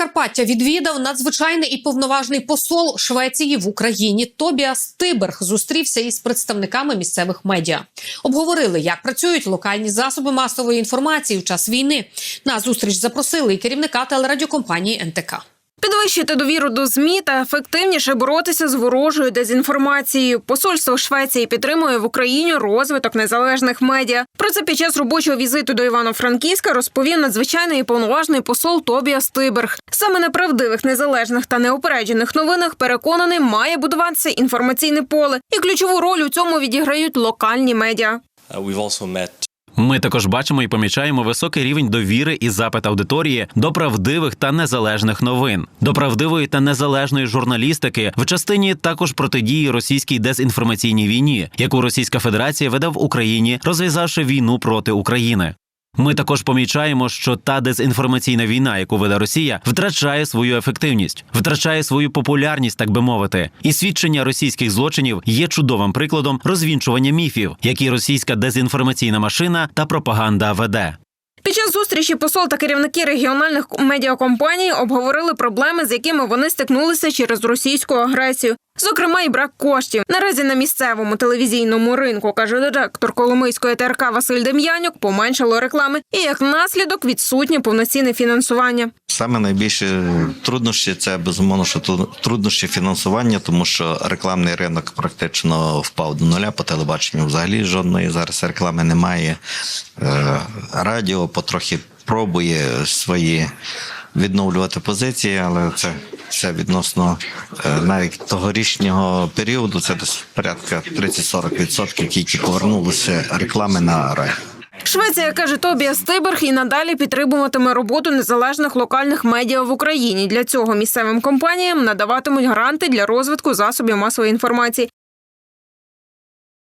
Прикарпаття відвідав надзвичайний і повноважний посол Швеції в Україні Тобіас Тиберг зустрівся із представниками місцевих медіа. Обговорили, як працюють локальні засоби масової інформації в час війни. На зустріч запросили і керівника телерадіокомпанії НТК. Підвищити довіру до змі та ефективніше боротися з ворожою дезінформацією. Посольство Швеції підтримує в Україні розвиток незалежних медіа. Про це під час робочого візиту до Івано-Франківська розповів надзвичайний і повноважний посол Тобіас Тиберг. Саме на правдивих, незалежних та неупереджених новинах переконаний має будуватися інформаційне поле, і ключову роль у цьому відіграють локальні медіа. Ми також бачимо і помічаємо високий рівень довіри і запит аудиторії до правдивих та незалежних новин, до правдивої та незалежної журналістики в частині також протидії російській дезінформаційній війні, яку Російська Федерація веде в Україні, розв'язавши війну проти України. Ми також помічаємо, що та дезінформаційна війна, яку веде Росія, втрачає свою ефективність, втрачає свою популярність, так би мовити. І свідчення російських злочинів є чудовим прикладом розвінчування міфів, які російська дезінформаційна машина та пропаганда веде. Під час зустрічі посол та керівники регіональних медіакомпаній обговорили проблеми, з якими вони стикнулися через російську агресію. Зокрема, і брак коштів. Наразі на місцевому телевізійному ринку, каже директор Коломийської ТРК Василь Дем'янюк, поменшало реклами і як наслідок відсутнє повноцінне фінансування. Саме найбільші труднощі це безумовно, що труднощі фінансування, тому що рекламний ринок практично впав до нуля по телебаченню. Взагалі жодної зараз реклами немає. Е, Радіо потрохи пробує свої відновлювати позиції, але це все відносно е, навіть тогорічнього періоду. Це десь порядка 30-40% тільки повернулися реклами на радіо. Швеція каже Тобіас стиберг і надалі підтримуватиме роботу незалежних локальних медіа в Україні. Для цього місцевим компаніям надаватимуть гранти для розвитку засобів масової інформації.